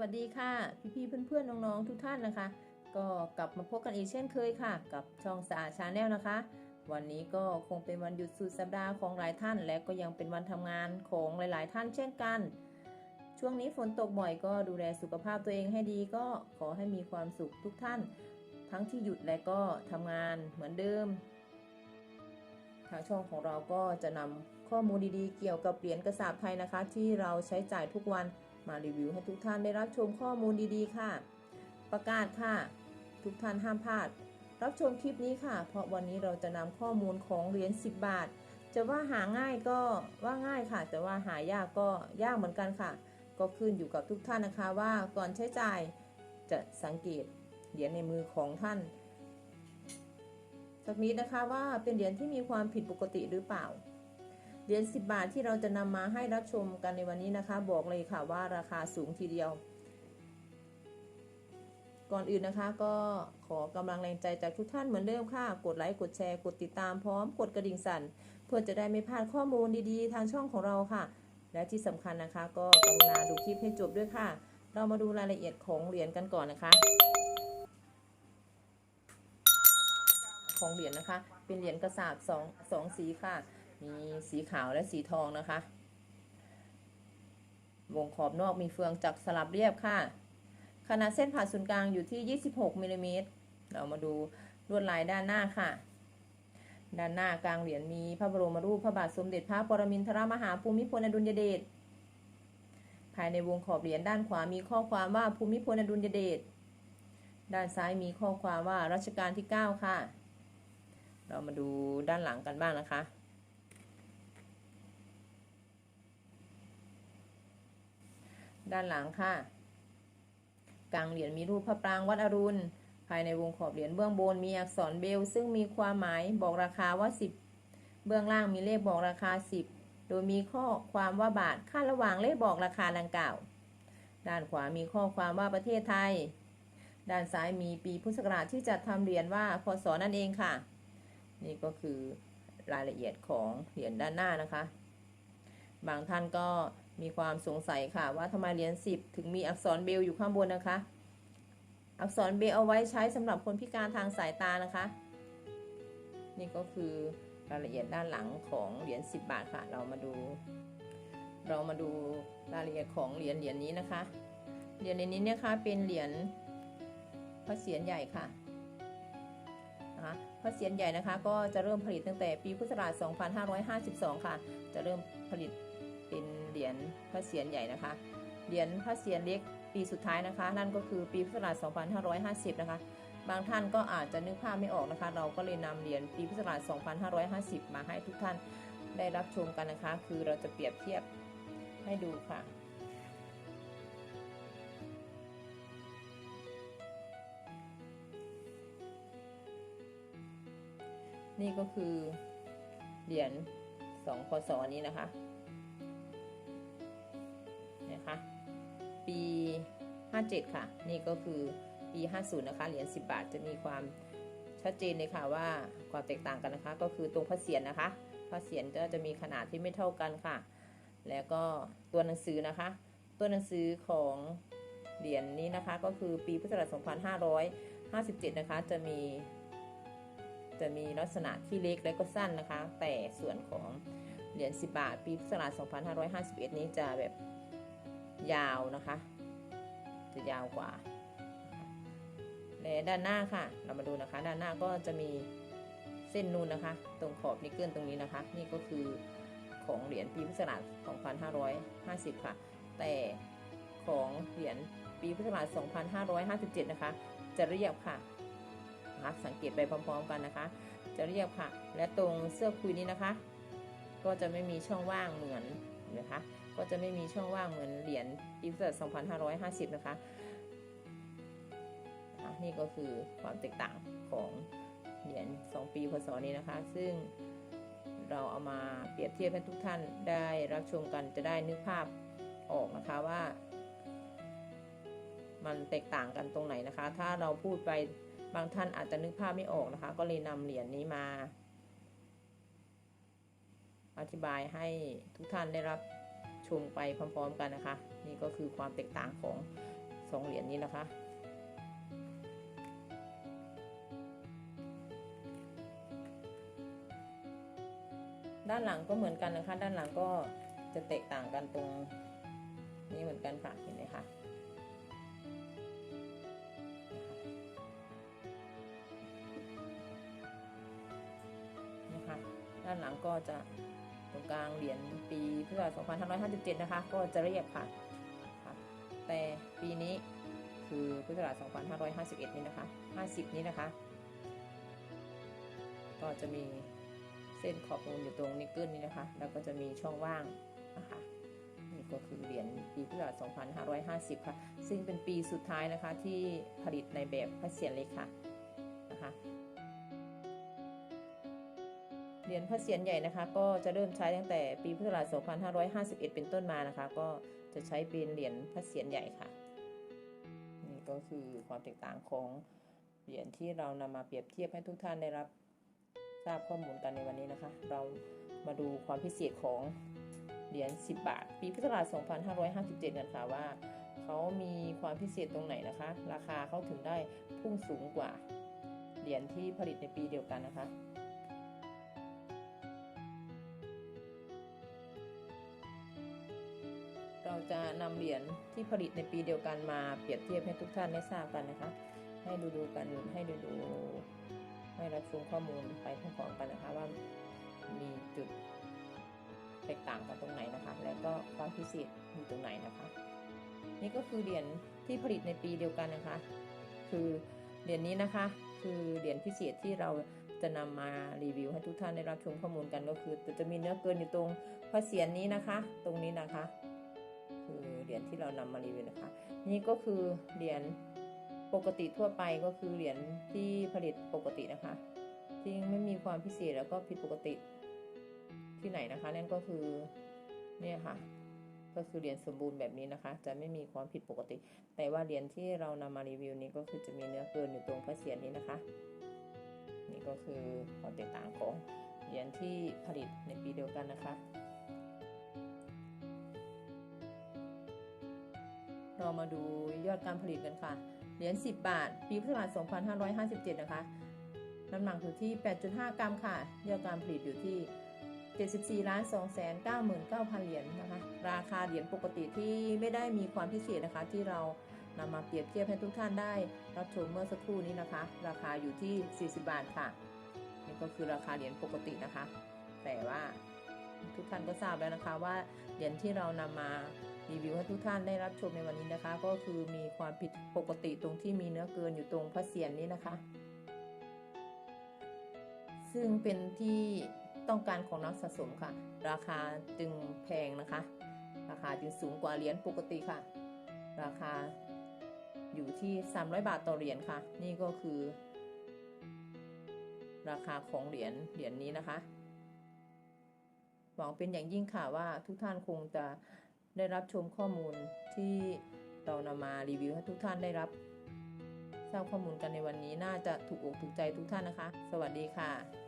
วัสดีค่ะ พี่ๆเพื่อนๆน้องๆทุกท่านนะคะ ก็กลับมาพบกันอีกเช่นเคยค่ะ กับช่องสะอาดชาแนลนะคะ วันนี้ก็คงเป็นวันหยุดสุดสัปดาห์ของหลายท่าน และก็ยังเป็นวันทำงานของหลาย ๆ ท่านเช่นกัน ช่วงนี้ฝนตกบ่อยก็ดูแลสุขภาพตัวเองให้ดีก็ขอให้มีความสุขทุกท่าน ทั้งที่หยุดและก็ทำงานเหมือนเดิม ทางช่องของเราก็จะนำข้อมูลดีๆ เกี่ยวกับเหรียญกระสาบไทยนะคะ ที่เราใช้จ่ายทุกวัน มารีวิวให้ทุกท่านได้รับชมข้อมูลดีๆ ค่ะ ประกาศค่ะ ทุกท่านห้ามพลาด รับชมคลิปนี้ค่ะ เพราะวันนี้เราจะนำข้อมูลของเหรียญ10 บาท จะว่าหาง่ายก็ว่าง่ายค่ะ แต่ว่าหายากก็ยากเหมือนกันค่ะ ก็ขึ้นอยู่กับทุกท่านนะคะว่าก่อนใช้จ่ายจะสังเกตเหรียญในมือของท่านสักนิดนะคะว่าเป็นเหรียญที่มีความผิดปกติหรือเปล่า เหรียญ10 บาทที่เราจะนำมาให้รับชมกันในวันนี้นะคะ บอกเลยค่ะว่าราคาสูงทีเดียว ก่อนอื่นนะคะก็ขอกำลังแรงใจจากทุกท่านเหมือนเดิมค่ะ กดไลค์กดแชร์กดติดตามพร้อมกดกระดิ่งสั่น เพื่อจะได้ไม่พลาดข้อมูลดีๆ ทางช่องของเราค่ะ และที่สำคัญนะคะ ก็กรุณาดูคลิปให้จบด้วยค่ะ เรามาดูรายละเอียดของเหรียญกันก่อนนะคะของเหรียญนะคะ เป็นเหรียญกระสาบสองสองสีค่ะ มีสีขาวและสีทองนะคะ วงขอบนอกมีเฟืองจักรสลับเรียบค่ะ ขนาดเส้นผ่าศูนย์กลางอยู่ที่ 26มิลลิเมตรเรามาดูลวดลายด้านหน้าค่ะ ด้านหน้ากลางเหรียญมีพระบรมรูปพระบาทสมเด็จพระปรมินทรมหาภูมิพลอดุลยเดช ภายในวงขอบเหรียญด้านขวามีข้อความว่าภูมิพลอดุลยเดช ด้านซ้ายมีข้อความว่ารัชกาลที่ 9 ค่ะ เรามาดูด้านหลังกันบ้างนะคะ ด้านหลังค่ะ กลางเหรียญมีรูปพระปรางวัดอรุณ ภายในวงขอบเหรียญเบื้องบนมีอักษรเบล ซึ่งมีความหมายบอกราคาว่า 10 เบื้องล่างมีเลขบอกราคา 10 โดยมีข้อความว่าบาทค่าระหว่างเลขบอกราคาดังกล่าว ด้านขวามีข้อความว่าประเทศไทย ด้านซ้ายมีปีพุทธศักราชที่จัดทำเหรียญว่าพศนั่นเองค่ะ นี่ก็คือรายละเอียดของเหรียญด้านหน้านะคะ บางท่านก็ มีความสงสัยค่ะว่าทำไมเหรียญ10ถึงมีอักษรเบลอยู่ข้างบนนะคะ อักษรเบลเอาไว้ใช้สำหรับคนพิการทางสายตานะคะ นี่ก็คือรายละเอียดด้านหลังของเหรียญ10 บาทค่ะ เรามาดู เรามาดูรายละเอียดของเหรียญเหรียญนี้นะคะ เหรียญในนี้เนี่ยค่ะเป็นเหรียญพระเศียรใหญ่ค่ะนะคะพระเศียรใหญ่นะคะ ก็จะเริ่มผลิตตั้งแต่ปีพุทธศักราช 2552 ค่ะ จะเริ่มผลิต เหรียญพระเศียรใหญ่นะคะ เหรียญพระเศียรเล็กปีสุดท้ายนะคะ นั่นก็คือปีพุทธศักราช2550 นะคะ บางท่านก็อาจจะนึกภาพไม่ออกนะคะ เราก็เลยนำเหรียญปีพุทธศักราช2550 มาให้ทุกท่านได้รับชมกันนะคะ คือเราจะเปรียบเทียบให้ดูค่ะนี่ก็คือเหรียญ2พศนี้นะคะ 57 ค่ะ นี่ก็คือปี 50 นะคะ เหรียญ 10 บาทจะมีความชัดเจนเลยค่ะว่าความแตกต่างกันนะคะ ก็คือตรงพระเศียรนะคะพระเศียรก็จะมีขนาดที่ไม่เท่ากันค่ะ แล้วก็ตัวหนังสือนะคะ ตัวหนังสือของเหรียญนี้นะคะ ก็คือปีพุทธศักราช2557 นะคะ จะมี จะมีลักษณะที่เล็กและก็สั้นนะคะ แต่ส่วนของเหรียญ10 บาท ปีพุทธศักราช2551 นี้จะแบบยาวนะคะ จะยาวกว่าและด้านหน้าค่ะ เรามาดูนะคะ ด้านหน้าก็จะมีเส้นนูนนะคะ ตรงขอบนิกเกิลตรงนี้นะคะ นี่ก็คือของเหรียญปีพุทธศักราช2550 ค่ะ แต่ของเหรียญปีพุทธศักราช2557 นะคะ จะเรียบค่ะนะคะสังเกตไปพร้อม ๆ กันนะคะ จะเรียบค่ะ และตรงเสื้อคุยนี้นะคะ ก็จะไม่มีช่องว่างเหมือน ก็จะไม่มีช่องว่างเหมือนเหรียญปีพุทธศักราช2550 นะคะอะนี่ก็คือความแตกต่างของเหรียญ2 ปีพศนี้นะคะ ซึ่งเราเอามาเปรียบเทียบให้ทุกท่านได้รับชมกันจะได้นึกภาพออกนะคะว่า มันแตกต่างกันตรงไหนนะคะ ถ้าเราพูดไปบางท่านอาจจะนึกภาพไม่ออกนะคะ ก็เลยนำเหรียญนี้มา อธิบายให้ทุกท่านได้รับ ชมไปพร้อมๆกันนะคะ นี่ก็คือความแตกต่างของสองเหรียญนี้นะคะ ด้านหลังก็เหมือนกันนะคะ ด้านหลังก็จะแตกต่างกันตรงนี้เหมือนกันค่ะเห็นไหมคะนะคะด้านหลังก็จะ รงกลางเหรียญปีพุทธศักราช2557 นะคะ ก็จะเรียบค่ะ แต่ปีนี้คือพุทธศักราช2551 นี้นะคะ 50 นี้นะคะ ก็จะมีเส้นขอบนูนอยู่ตรงนิกเกิลนี้นะคะ แล้วก็จะมีช่องว่างนะคะนี่ก็คือเหรียญปีพุทธศักราช2550 ค่ะ ซึ่งเป็นปีสุดท้ายนะคะที่ผลิตในแบบพระเศียรเล็กค่ะนะคะ เหรียญพระเศียรใหญ่นะคะ ก็จะเริ่มใช้ตั้งแต่ปีพุทธศักราช 2551 เป็นต้นมานะคะ ก็จะใช้เป็นเหรียญพระเศียรใหญ่ค่ะ นี่ก็คือความแตกต่างของเหรียญที่เรานำมาเปรียบเทียบให้ทุกท่านได้รับทราบข้อมูลกันในวันนี้นะคะ เรามาดูความพิเศษของเหรียญ 10 บาท ปีพุทธศักราช 2557 กันค่ะว่าเขามีความพิเศษตรงไหนนะคะ ราคาเขาถึงได้พุ่งสูงกว่าเหรียญที่ผลิตในปีเดียวกันนะคะ จะนำเหรียญที่ผลิตในปีเดียวกันมาเปรียบเทียบให้ทุกท่านได้ทราบกันนะคะ ให้ดูดูกันให้ดูดูให้รับชมข้อมูลไปพร้อมๆกันนะคะว่ามีจุดแตกต่างกันตรงไหนนะคะ แล้วก็ความพิเศษอยู่ตรงไหนนะคะ นี่ก็คือเหรียญที่ผลิตในปีเดียวกันนะคะ คือเหรียญนี้นะคะ คือเหรียญพิเศษที่เราจะนำมารีวิวให้ทุกท่านได้รับชมข้อมูลกันก็คือจะมีเนื้อเกินอยู่ตรงพระเศียรนี้นะคะ ตรงนี้นะคะ คือเหรียญที่เรานำมารีวิวนะคะ นี่ก็คือเหรียญปกติทั่วไปก็คือเหรียญที่ผลิตปกตินะคะที่ไม่มีความพิเศษแล้วก็ผิดปกติที่ไหนนะคะนั่นก็คือเนี่ยค่ะ ก็คือเหรียญสมบูรณ์แบบนี้นะคะ จะไม่มีความผิดปกติ แต่ว่าเหรียญที่เรานำมารีวิวนี้ก็คือจะมีเนื้อเกินอยู่ตรงพระเศียรนี้นะคะ นี่ก็คือความแตกต่างของเหรียญที่ผลิตในปีเดียวกันนะคะ เรามาดูยอดการผลิตกันค่ะ เหรียญ 10 บาท ปีพุทธศักราช2557 นะคะ น้ำหนักอยู่ที่ 8.5 กรัมค่ะ ยอดการผลิตอยู่ที่ 74ล้าน2แสน99,000 เหรียญนะคะ ราคาเหรียญปกติที่ไม่ได้มีความพิเศษนะคะ ที่เรานำมาเปรียบเทียบให้ทุกท่านได้ รับชมเมื่อสักครู่นี้นะคะ ราคาอยู่ที่ 40 บาทค่ะ นี่ก็คือราคาเหรียญปกตินะคะ แต่ว่าทุกท่านก็ทราบแล้วนะคะว่าเหรียญที่เรานำมา รีวิวให้ทุกท่านได้รับชมในวันนี้นะคะ ก็คือมีความผิดปกติตรงที่มีเนื้อเกินอยู่ตรงพระเศียรนี้นะคะ ซึ่งเป็นที่ต้องการของนักสะสมค่ะ ราคาจึงแพงนะคะ ราคาจึงสูงกว่าเหรียญปกติค่ะ ราคาอยู่ที่ 300 บาทต่อเหรียญค่ะ นี่ก็คือ ราคาของเหรียญเหรียญนี้นะคะ หวังเป็นอย่างยิ่งค่ะว่าทุกท่านคงจะ ได้รับชมข้อมูลที่เรานำมารีวิวให้ทุกท่านได้รับทราบข้อมูลกันในวันนี้น่าจะถูกอกถูกใจทุกท่านนะคะ สวัสดีค่ะ